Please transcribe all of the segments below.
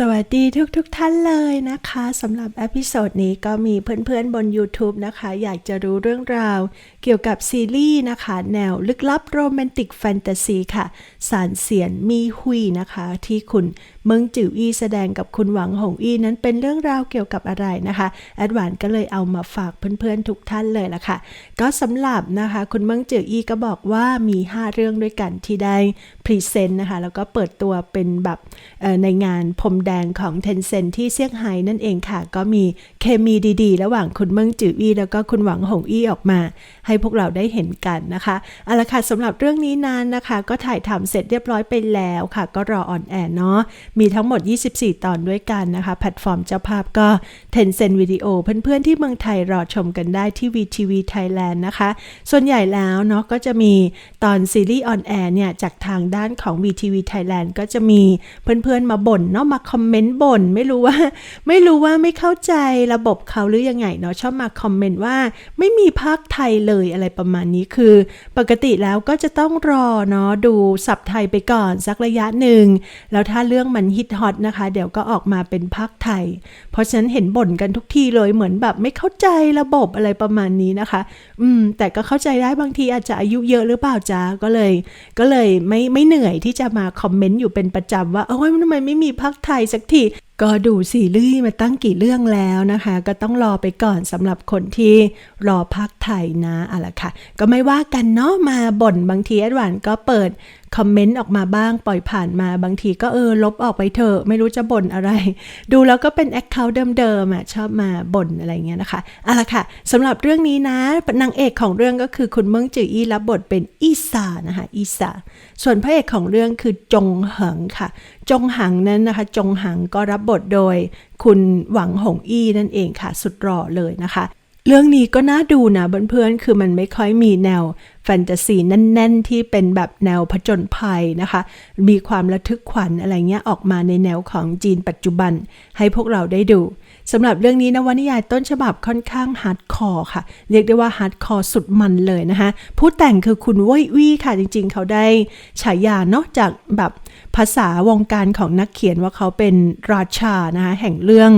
สวัสดีทุกทกๆท่านเลยนะคะสำหรับเอพิโซดนี้ก็มีเพื่อนๆบน YouTube นะคะ อยากจะรู้เรื่องราว เกี่ยวกับซีรีส์นะคะ แนวลึกลับโรแมนติกแฟนตาซีค่ะ สารเสียนมีหุยนะคะ ที่คุณ เมิงจิ๋วอี้แสดงกับคุณหวังหงอี้นั้นเป็นเรื่องราวเกี่ยวกับอะไรนะคะแอดวานก็เลยเอามาฝากเพื่อนๆทุกท่านเลยละค่ะ ก็สำหรับนะคะคุณเมิงจิ๋วอี้ก็บอกว่ามี 5 เรื่องด้วยกันที่ได้พรีเซนต์นะคะแล้วก็เปิดตัวเป็นแบบในงานพรมแดงของ Tencent ที่เซี่ยงไฮ้นั่นเองค่ะ ก็มีเคมีดีๆ ระหว่างคุณเมิงจืออี้แล้วก็คุณหวังหงอี้ออกมา ให้พวกเราได้เห็นกันนะคะเอาละค่ะสำหรับเรื่องนี้นานนะคะ ก็ถ่ายทำเสร็จเรียบร้อยไปแล้วค่ะ ก็รอออนแอร์เนาะมีทั้งหมด 24 ตอนด้วยกันนะคะ แพลตฟอร์มเจ้าภาพก็ Tencent Video เพื่อนๆที่เมืองไทยรอชมกันได้ที่ VTV Thailand นะคะ ส่วนใหญ่แล้วเนาะก็จะมีตอนซีรีส์ออนแอร์เนี่ย จากทางด้านของ VTV Thailand ก็จะมีเพื่อนๆมาบ่นเนาะมาคอมเมนต์บ่นไม่รู้ว่า ไม่รู้ว่าไม่เข้าใจระบบเขาหรือยังไงเนาะชอบมาคอมเมนต์ว่าไม่มีภาคไทยเลยอะไรประมาณนี้คือ ปกติแล้วก็จะต้องรอเนาะดูสับไทยไปก่อนสักระยะหนึ่งแล้วถ้าเรื่องมันฮิตฮอตนะคะ เดี๋ยวก็ออกมาเป็นภาคไทย เพราะฉะนั้นเห็นบ่นกันทุกทีเลยเหมือนแบบไม่เข้าใจระบบอะไรประมาณนี้นะคะ อืม แต่ก็เข้าใจได้บางทีอาจจะอายุเยอะหรือเปล่าจ๊ะก็เลย ก็เลยไม่ไม่เหนื่อยที่จะมาคอมเมนต์อยู่เป็นประจำว่าโอ้ยทำไมไม่มีภาคไทยสักที ก็ดูซีรีส์มาตั้งกี่เรื่องแล้วนะคะ ก็ต้องรอไปก่อนสำหรับคนที่รอภาคไทยนะอาละค่ะ ก็ไม่ว่ากันเนาะมาบ่นบางทีแอดวานก็เปิดคอมเมนต์ออกมาบ้างปล่อยผ่านมาบางทีก็เออลบออกไปเถอะ ไม่รู้จะบ่นอะไร ดูแล้วก็เป็นแอคเคาท์เดิมๆอะชอบมาบ่นอะไรเงี้ยนะคะอาละค่ะสำหรับเรื่องนี้นะนางเอกของเรื่องก็คือคุณเมิงจืออี้รับบทเป็นอีสานะคะอีสาส่วนพระเอกของเรื่องคือจงเหิงค่ะ จงหังนั้นนะคะ จงหังก็รับบทโดย คุณหวังหงอี้นั่นเองค่ะ สุดหล่อเลยนะคะ เรื่องนี้ก็น่าดูนะเพื่อนๆคือมันไม่ค่อยมีแนว แฟนตาซีแน่น ๆ ที่เป็นแบบแนวผจญภัยนะคะ มีความระทึกขวัญอะไรเงี้ยออกมาในแนวของจีนปัจจุบัน ให้พวกเราได้ดูสำหรับเรื่องนี้นวนิยายต้นฉบับค่อนข้างฮาร์ดคอร์ค่ะ เรียกได้ว่าฮาร์ดคอร์สุดมันเลยนะคะผู้แต่งคือคุณว้ยวี่ค่ะ จริง ๆ เขาได้ฉายาเนาะจากแบบภาษาวงการของนักเขียนว่าเขาเป็นราชานะคะแห่งเรื่อง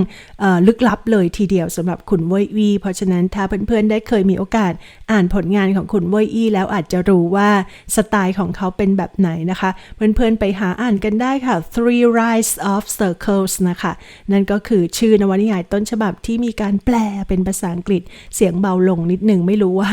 อลึกลับเลยทีเดียวสำหรับคุณว่ยวี่เพราะฉะนั้นถ้าเพื่อนๆได้เคยมีโอกาสอ่านผลงานของคุณว่ยวี่แล้วแล้วอาจจะรู้ว่าสไตล์ของเขาเป็นแบบไหนนะคะ เพื่อนๆไปหาอ่านกันได้ค่ะ Three Rise of Circles นะคะ นั่นก็คือชื่อนวนิยายต้นฉบับที่มีการแปลเป็นภาษาอังกฤษเสียงเบาลงนิดหนึ่งไม่รู้ว่า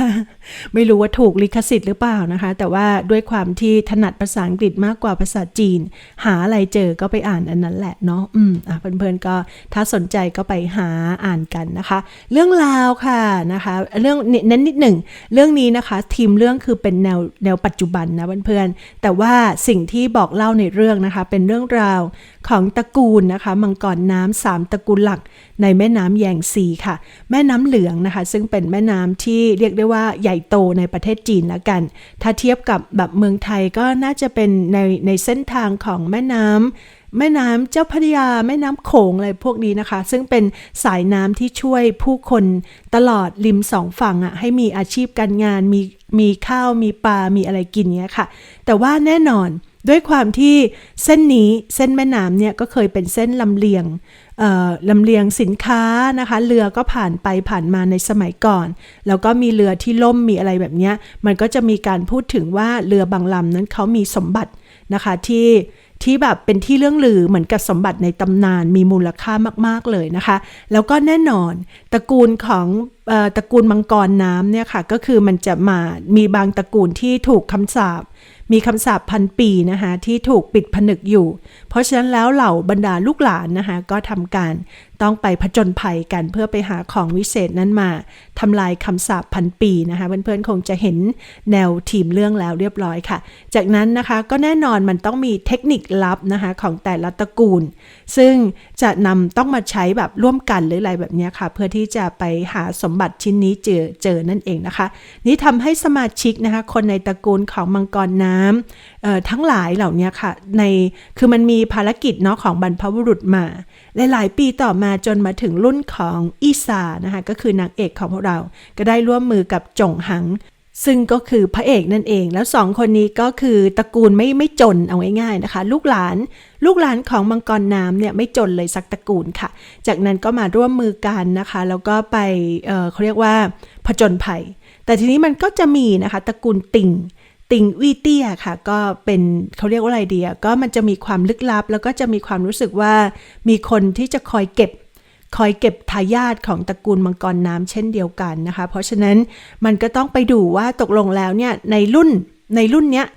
ไม่รู้ว่าถูกลิขสิทธิ์หรือเปล่านะคะ แต่ว่าด้วยความที่ถนัดภาษาอังกฤษมากกว่าภาษาจีน หาอะไรเจอก็ไปอ่านอันนั้นแหละเนาะอืมอะเพื่อนๆก็ถ้าสนใจก็ไปหาอ่านกันนะคะ เรื่องราวค่ะนะคะเรื่องเน้นนิดหนึ่งเรื่องนี้นะคะทีมเรื่องคือเป็นแนวแนวปัจจุบันนะเพื่อนๆ แต่ว่าสิ่งที่บอกเล่าในเรื่องนะคะ เป็นเรื่องราวของตระกูลนะคะ มังกรน้ำสามตระกูลหลักในแม่น้ำแยงซีค่ะ แม่น้ำเหลืองนะคะ ซึ่งเป็นแม่น้ำที่เรียกได้ว่าใหญ่โตในประเทศจีนแล้วกัน ถ้าเทียบกับแบบเมืองไทยก็น่าจะเป็นในในเส้นทางของแม่น้ำ แม่น้ำเจ้าพระยา แม่น้ำโขงอะไรพวกนี้นะคะ ซึ่งเป็นสายน้ำที่ช่วยผู้คนตลอดริมสองฝั่งอะ่ะให้มีอาชีพการงาน มีมีข้าวมีปลา มีอะไรกินเนี้ยค่ะ แต่ว่าแน่นอนด้วยความที่เส้นนี้เส้นแม่น้ำเนี่ยก็เคยเป็นเส้นลำเลียงลำเลียงสินค้านะคะเรือก็ผ่านไปผ่านมาในสมัยก่อน แล้วก็มีเรือที่ล่มมีอะไรแบบนี้มันก็จะมีการพูดถึงว่าเรือบางลำนั้นเขามีสมบัตินะคะที่ ที่แบบเป็นที่เรื่องลือเหมือนกับสมบัติในตำนานมีมูลค่ามาก ๆ เลยนะคะ แล้วก็แน่นอนตระกูลของตระกูลมังกรน้ำเนี่ยค่ะ ก็คือมันจะมามีบางตระกูลที่ถูกคำสาปมีคำสาปพันปีนะคะที่ถูกปิดผนึกอยู่ เพราะฉะนั้นแล้วเหล่าบรรดาลูกหลานนะคะก็ทำการต้องไปผจญภัยกันเพื่อไปหาของวิเศษนั้นมาทำลายคำสาปพันปีนะคะเพื่อนๆคงจะเห็นแนวทีมเรื่องแล้วเรียบร้อยค่ะ จากนั้นนะคะก็แน่นอนมันต้องมีเทคนิคลับนะคะของแต่ละตระกูล ซึ่งจะนำต้องมาใช้แบบร่วมกันหรืออะไรแบบนี้ค่ะ เพื่อที่จะไปหาสมบัติชิ้นนี้เจอเจอนั่นเองนะคะ นี่ทำให้สมาชิกนะคะคนในตระกูลของมังกรน้ำทั้งหลายเหล่านี้ค่ะในคือมันมีภารกิจเนาะของบรรพบุรุษมา หลาย ๆ ปีต่อมาจนมาถึงรุ่นของอีซานะคะก็คือนางเอกของพวกเรา ก็ได้ร่วมมือกับจงหัง ซึ่งก็คือพระเอกนั่นเอง แล้วสองคนนี้ก็คือตระกูลไม่ไม่จนเอาง่ายๆนะคะ ลูกหลานลูกหลานของมังกรน้ำเนี่ยไม่จนเลยสักตระกูลค่ะ จากนั้นก็มาร่วมมือกันนะคะ แล้วก็ไปเเขาเรียกว่าผจญภัย แต่ทีนี้มันก็จะมีนะคะตระกูลติ่ง ติงวีเตียค่ะ ก็เป็นเขาเรียกว่าอะไรเดียก็มันจะมีความลึกลับ แล้วก็จะมีความรู้สึกว่ามีคนที่จะคอยเก็บ คอยเก็บทายาทของตระกูลมังกรน้ำเช่นเดียวกันนะคะ เพราะฉะนั้นมันก็ต้องไปดูว่าตกลงแล้วเนี่ยในรุ่นในรุ่นเนี้ย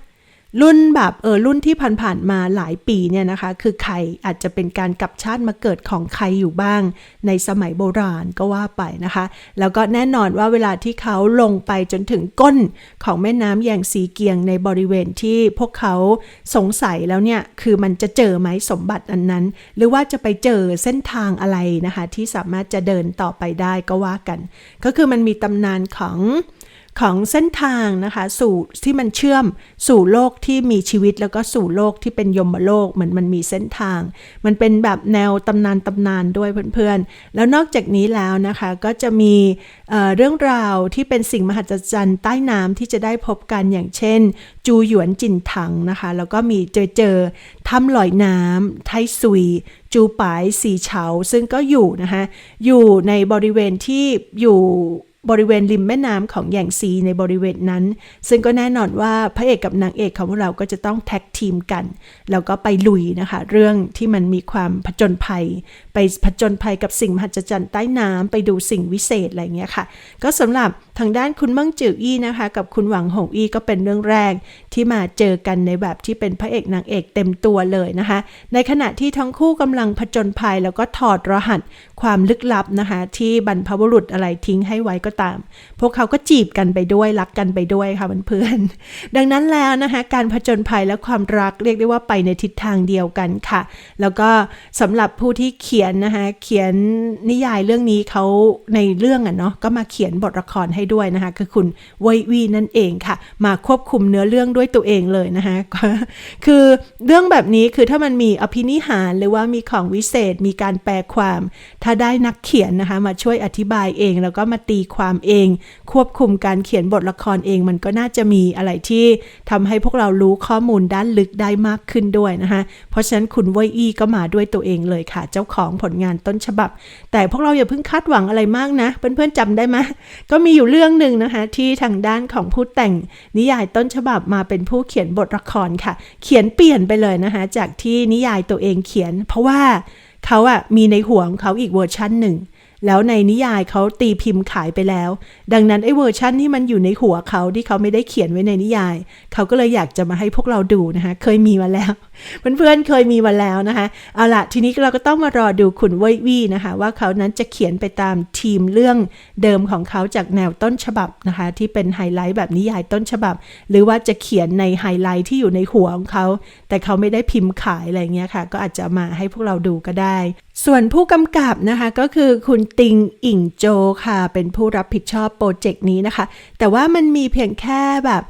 รุ่นแบบเออรุ่นที่ผ่านๆมาหลายปีเนี่ยนะคะ คือใครอาจจะเป็นการกลับชาติมาเกิดของใครอยู่บ้าง ในสมัยโบราณก็ว่าไปนะคะ แล้วก็แน่นอนว่าเวลาที่เขาลงไปจนถึงก้นของแม่น้ำแยงสีเกียงในบริเวณที่พวกเขาสงสัยแล้วเนี่ย คือมันจะเจอไหมสมบัติอันนั้น หรือว่าจะไปเจอเส้นทางอะไรนะคะ ที่สามารถจะเดินต่อไปได้ก็ว่ากัน ก็คือมันมีตำนานของ ของเส้นทางนะคะสู่ที่มันเชื่อมสู่โลกที่มีชีวิตแล้วก็สู่โลกที่เป็นยมโลกเหมือนมันมีเส้นทาง มันเป็นแบบแนวตำนานตำนานด้วยเพื่อนๆ แล้วนอกจากนี้แล้วนะคะก็จะมีเเรื่องราวที่เป็นสิ่งมหัศจรรย์ใต้น้ำที่จะได้พบกันอย่างเช่น จูหยวนจินถังนะคะแล้วก็มีเจอเจอถ้ำลอยน้ำไทซุยจูปายสีเฉาซึ่งก็อยู่นะคะอยู่ในบริเวณที่อยู่ บริเวณริมแม่น้ำของแยงซีในบริเวณนั้น ซึ่งก็แน่นอนว่าพระเอกกับนางเอกของเราก็จะต้องแท็กทีมกัน แล้วก็ไปลุยนะคะ เรื่องที่มันมีความผจญภัย ไปผจญภัยกับสิ่งมหัศจรรย์ใต้น้ำไปดูสิ่งวิเศษอะไรเงี้ยค่ะ ก็สำหรับทางด้านคุณมิ่งจืออี้นะคะ กับคุณหวังหงอี้ก็เป็นเรื่องแรกที่มาเจอกันในแบบที่เป็นพระเอกนางเอกเต็มตัวเลยนะคะ ในขณะที่ทั้งคู่กำลังผจญภัยแล้วก็ถอดรหัสความลึกลับนะคะ ที่บรรพบุรุษอะไรทิ้งให้ไว้ก็ตาม พวกเขาก็จีบกันไปด้วยรักกันไปด้วยค่ะเพื่อนๆดังนั้นแล้วนะคะการผจญภัยและความรักเรียกได้ว่าไปในทิศทางเดียวกันค่ะ แล้วก็สำหรับผู้ที่เขียนนะคะเขียนนิยายเรื่องนี้เขาในเรื่องอะเนาะก็มาเขียนบทละครให้ด้วยนะคะคือคุณเวยวีนั่นเองค่ะ มาควบคุมเนื้อเรื่องด้วยตัวเองเลยนะคะคือเรื่องแบบนี้คือถ้ามันมีอภินิหารหรือว่ามีของวิเศษมีการแปลความ ถ้าได้นักเขียนนะคะมาช่วยอธิบายเองแล้วก็มาตีความความเอง ควบคุมการเขียนบทละครเอง มันก็น่าจะมีอะไรที่ทำให้พวกเรารู้ข้อมูลด้านลึกได้มากขึ้นด้วยนะคะเพราะฉะนั้นคุณเวยอี้ก็มาด้วยตัวเองเลยค่ะ เจ้าของผลงานต้นฉบับ แต่พวกเราอย่าเพิ่งคาดหวังอะไรมากนะเพื่อนๆจำได้ไหมก็มีอยู่เรื่องหนึ่งนะคะที่ทางด้านของผู้แต่งนิยายต้นฉบับมาเป็นผู้เขียนบทละครค่ะ เขียนเปลี่ยนไปเลยนะคะจากที่นิยายตัวเองเขียน เพราะว่าเขาอะมีในหัวของเขาอีกเวอร์ชันหนึ่ง แล้วในนิยายเขาตีพิมพ์ขายไปแล้ว ดังนั้นไอ้เวอร์ชั่นที่มันอยู่ในหัวเขาที่เขาไม่ได้เขียนไว้ในนิยาย เขาก็เลยอยากจะมาให้พวกเราดูนะคะ เคยมีมาแล้ว เพื่อนๆเคยมีมาแล้วนะคะ เอาละทีนี้เราก็ต้องมารอดูขุนเว่ยวี่นะคะ ว่าเขานั้นจะเขียนไปตามทีมเรื่องเดิมของเขาจากแนวต้นฉบับนะคะ ที่เป็นไฮไลท์แบบนิยายต้นฉบับ หรือว่าจะเขียนในไฮไลท์ที่อยู่ในหัวของเขา แต่เขาไม่ได้พิมพ์ขายอะไรเงี้ยค่ะ ก็อาจจะมาให้พวกเราดูก็ได้ ส่วนผู้กำกับนะคะก็คือคุณติงอิงโจค่ะ เป็นผู้รับผิดชอบโปรเจกต์นี้นะคะ แต่ว่ามันมีเพียงแค่แบบ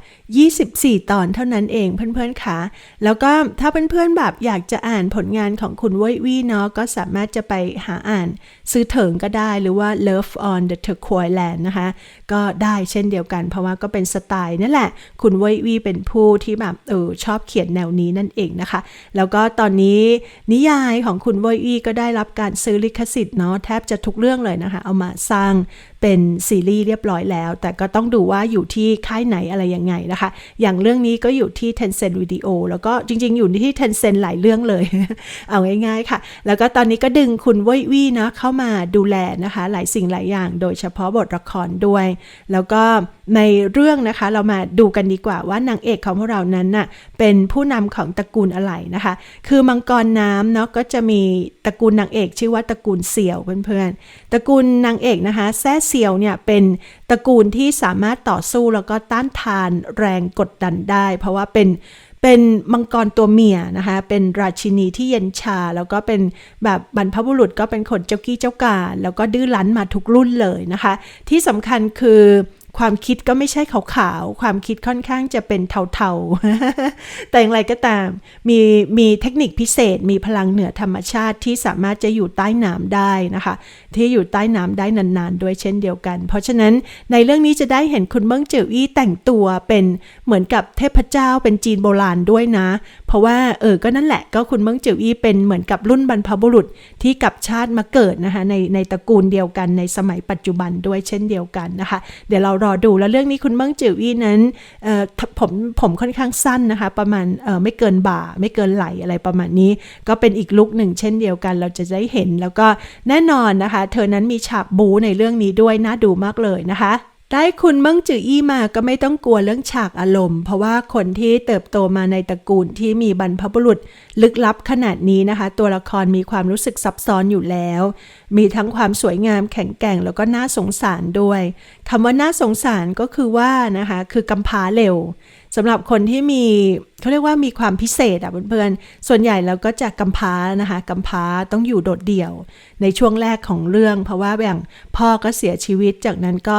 24 ตอนเท่านั้นเองเพื่อนๆค่ะ แล้วก็ถ้าเพื่อนๆแบบอยากจะอ่านผลงานของคุณว่ยวี่เนาะก็สามารถจะไปหาอ่านซื้อเถิงก็ได้หรือว่า Love on the Turquoise Land นะคะ ก็ได้เช่นเดียวกัน เพราะว่าก็เป็นสไตล์นั่นแหละ คุณว่ยวี่เป็นผู้ที่แบบเออชอบเขียนแนวนี้นั่นเองนะคะ แล้วก็ตอนนี้นิยายของคุณว่ยวี่ก็ได้รับการซื้อลิขสิทธิ์เนาะแทบจะทุกเรื่องเลยนะคะ เอามาสร้างเป็นซีรีส์เรียบร้อยแล้ว แต่ก็ต้องดูว่าอยู่ที่ค่ายไหนอะไรยังไงนะคะ อย่างเรื่องนี้ก็อยู่ที่ Tencent Video แล้วก็จริง ๆ อยู่ที่ Tencent หลายเรื่องเลย เอาง่ายๆค่ะ แล้วก็ตอนนี้ก็ดึงคุณเว่ยวี่นะเข้ามาดูแลนะคะ หลายสิ่งหลายอย่าง โดยเฉพาะบทละครด้วย แล้วก็ในเรื่องนะคะเรามาดูกันดีกว่าว่านางเอกของพวกเรานั้นน่ะเป็นผู้นำของตระกูลอะไรนะคะ คือมังกรน้ำเนาะก็จะมีตระกูลนางเอกชื่อว่าตระกูลเสี่ยวเพื่อนๆ ตระกูลนางเอกนะคะแซ่เซียวเนี่ยเป็นตระกูลที่สามารถต่อสู้แล้วก็ต้านทานแรงกดดันได้ เพราะว่าเป็นเป็นมังกรตัวเมียนะคะ เป็นราชินีที่เย็นชา แล้วก็เป็นแบบบรรพบุรุษก็เป็นคนเจ้ากี้เจ้าการ แล้วก็ดื้อรั้นมาทุกรุ่นเลยนะคะ ที่สำคัญคือ ความคิดก็ไม่ใช่ขาวๆ ความคิดค่อนข้างจะเป็นเทาๆ แต่อย่างไรก็ตาม มีมีเทคนิคพิเศษ มีพลังเหนือธรรมชาติที่สามารถจะอยู่ใต้น้ำได้นะคะ ที่อยู่ใต้น้ำได้นานๆ ด้วยเช่นเดียวกัน เพราะฉะนั้นในเรื่องนี้จะได้เห็นคุณเบิ้งเจิวอี้แต่งตัวเป็นเหมือนกับเทพเจ้าเป็นจีนโบราณด้วยนะ เพราะว่าเออก็นั่นแหละก็คุณเบิ้งเจิวอี้เป็นเหมือนกับรุ่นบรรพบุรุษที่กับชาติมาเกิดนะคะในในตระกูลเดียวกันในสมัยปัจจุบันด้วยเช่นเดียวกันนะคะ เดี๋ยวเรารอดูแล้วเรื่องนี้คุณเบิ้งจิวอี้นั้นผมผมค่อนข้างสั้นนะคะ ประมาณไม่เกินบ่า ไม่เกินไหลอะไรประมาณนี้ ก็เป็นอีกลุกหนึ่งเช่นเดียวกัน เราจะได้เห็นแล้วก็แน่นอนนะคะ เธอนั้นมีฉากบูในเรื่องนี้ด้วยน่าดูมากเลยนะคะได้คุณเมิงจืออี้มาก็ไม่ต้องกลัวเรื่องฉากอารมณ์ เพราะว่าคนที่เติบโตมาในตระกูลที่มีบรรพบุรุษลึกลับขนาดนี้นะคะ ตัวละครมีความรู้สึกซับซ้อนอยู่แล้ว มีทั้งความสวยงามแข็งแกร่งแล้วก็น่าสงสารด้วยคำว่าน่าสงสารก็คือว่านะคะคือกำพร้าเร็วสำหรับคนที่มีเขาเรียกว่ามีความพิเศษอะเพื่อนๆ ส่วนใหญ่เราก็จะกำพร้านะคะกำพร้าต้องอยู่โดดเดี่ยว ในช่วงแรกของเรื่อง เพราะว่าอย่างพ่อก็เสียชีวิตจากนั้นก็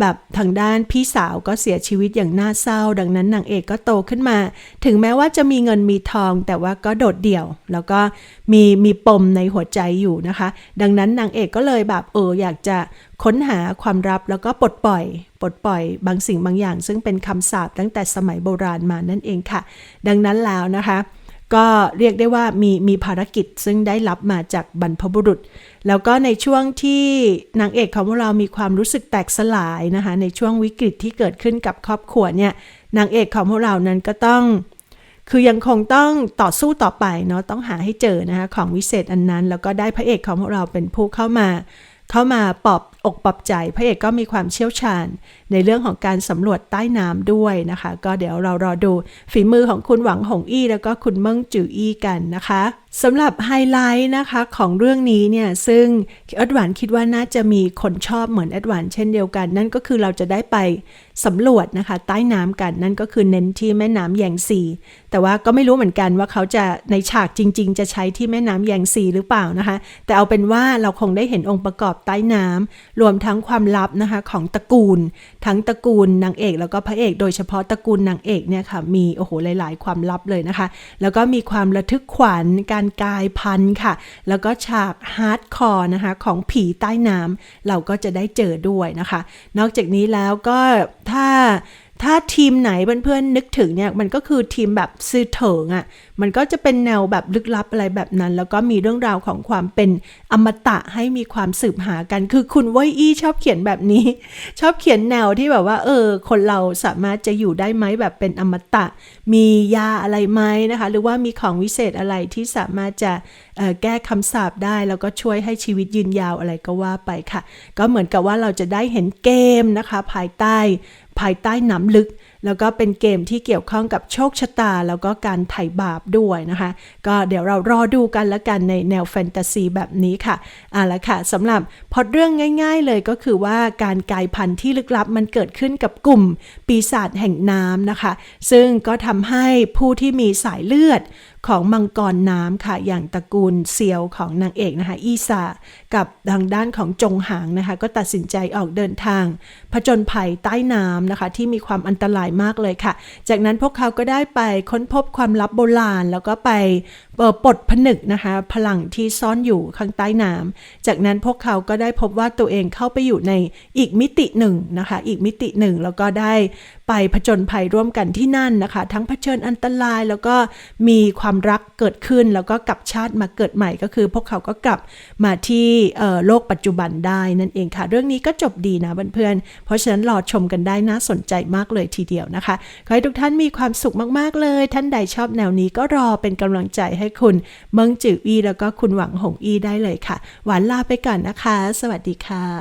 แบบทางด้านพี่สาวก็เสียชีวิตอย่างน่าเศร้า ดังนั้นนางเอกก็โตขึ้นมา ถึงแม้ว่าจะมีเงินมีทอง แต่ว่าก็โดดเดี่ยว แล้วก็มีมีปมในหัวใจอยู่นะคะ ดังนั้นนางเอกก็เลยแบบเอออยากจะค้นหาความลับแล้วก็ปลดปล่อย ปลดปล่อย บางสิ่งบางอย่าง ซึ่งเป็นคำสาปตั้งแต่สมัยโบราณมานั่นเองค่ะ ดังนั้นแล้วนะคะ ก็เรียกได้ว่ามีมีภารกิจซึ่งได้รับมาจากบรรพบุรุษ แล้วก็ในช่วงที่นางเอกของพวกเรามีความรู้สึกแตกสลายนะคะในช่วงวิกฤตที่เกิดขึ้นกับครอบครัวเนี่ยนางเอกของพวกเรานั้นก็ต้อง คือยังคงต้องต่อสู้ต่อไปเนาะต้องหาให้เจอนะคะของวิเศษอันนั้น แล้วก็ได้พระเอกของพวกเราเป็นผู้เข้ามา เข้ามาปอบอกปอบใจ พระเอกก็มีความเชี่ยวชาญ ในเรื่องของการสำรวจใต้น้ำด้วยนะคะ ก็เดี๋ยวเรารอดูฝีมือของคุณหวังหงอี้แล้วก็คุณเมิ่งจืออี้กันนะคะ สำหรับไฮไลท์นะคะของเรื่องนี้เนี่ย ซึ่งแอดวานคิดว่าน่าจะมีคนชอบเหมือนแอดวานเช่นเดียวกัน นั่นก็คือเราจะได้ไปสำรวจนะคะ ใต้น้ำกันนั่นก็คือเน้นที่แม่น้ำแยงซีแต่ว่าก็ไม่รู้เหมือนกันว่าเขาจะในฉากจริง ๆ จะใช้ที่แม่น้ำแยงซีหรือเปล่านะคะ แต่เอาเป็นว่าเราคงได้เห็นองค์ประกอบใต้น้ำรวมทั้งความลับนะคะของตระกูล ทั้งตระกูลนางเอก แล้วก็พระเอก โดยเฉพาะตระกูลนางเอกเนี่ยค่ะมีโอ้โหหลาย ๆ ความลับเลยนะคะ แล้วก็มีความระทึกขวัญการกายพันธุ์ค่ะ แล้วก็ฉากฮาร์ดคอร์นะคะของผีใต้น้ำเราก็จะได้เจอด้วยนะคะ นอกจากนี้แล้วก็ถ้า ถ้าทีมไหนเพื่อนๆนึกถึงเนี่ยมันก็คือทีมแบบซื่อเถิงอะ่ะมันก็จะเป็นแนวแบบลึกลับอะไรแบบนั้น แล้วก็มีเรื่องราวของความเป็นอมตะให้มีความสืบหากัน คือคุณว้ยอี้ชอบเขียนแบบนี้ ชอบเขียนแนวที่แบบว่า เออ คนเราสามารถจะอยู่ได้ไหมแบบเป็นอมตะ มียาอะไรไหมนะคะ หรือว่ามีของวิเศษอะไรที่สามารถจะแก้คำสาปได้ แล้วก็ช่วยให้ชีวิตยืนยาวอะไรก็ว่าไปค่ะ ก็เหมือนกับว่าเราจะได้เห็นเกมนะคะ ภายใต้ ภายใต้น้ำลึก แล้วก็เป็นเกมที่เกี่ยวข้องกับโชคชะตา แล้วก็การไถ่บาปด้วยนะคะ ก็เดี๋ยวเรารอดูกันละกันในแนวแฟนตาซีแบบนี้ค่ะอ่าละค่ะสำหรับพอดเรื่องง่าย ๆ เลยก็คือว่าการกลายพันธุ์ที่ลึกลับมันเกิดขึ้นกับกลุ่มปีศาจแห่งน้ำนะคะ ซึ่งก็ทำให้ผู้ที่มีสายเลือดของมังกรน้ำค่ะ อย่างตระกูลเซียวของนางเอกนะคะอีซากับทางด้านของจงหางนะคะ ก็ตัดสินใจออกเดินทางผจญภัยใต้น้ำนะคะ ที่มีความอันตรายมากเลยค่ะ จากนั้นพวกเขาก็ได้ไปค้นพบความลับโบราณ แล้วก็ไปปลดผนึกนะคะ พลังที่ซ่อนอยู่ข้างใต้น้ำจากนั้นพวกเขาก็ได้พบว่าตัวเองเข้าไปอยู่ในอีกมิติหนึ่งนะคะ อีกมิติหนึ่งแล้วก็ได้ไปผจญภัยร่วมกันที่นั่นนะคะ ทั้งเผชิญอันตรายแล้วก็มีความรักเกิดขึ้น แล้วก็กลับชาติมาเกิดใหม่ก็คือ พวกเขาก็กลับมาที่โลกปัจจุบันได้นั่นเองค่ะ เรื่องนี้ก็จบดีนะเพื่อนๆเพราะฉะนั้นรอชมกันได้น่าสนใจมากเลยทีเดียวนะคะขอให้ทุกท่านมีความสุขมากๆเลย ท่านใดชอบแนวนี้ก็รอเป็นกำลังใจให้คุณเมิงจืออีแล้วก็คุณหวังหงอีได้เลยค่ะ หวานลาไปก่อนนะคะ สวัสดีค่ะ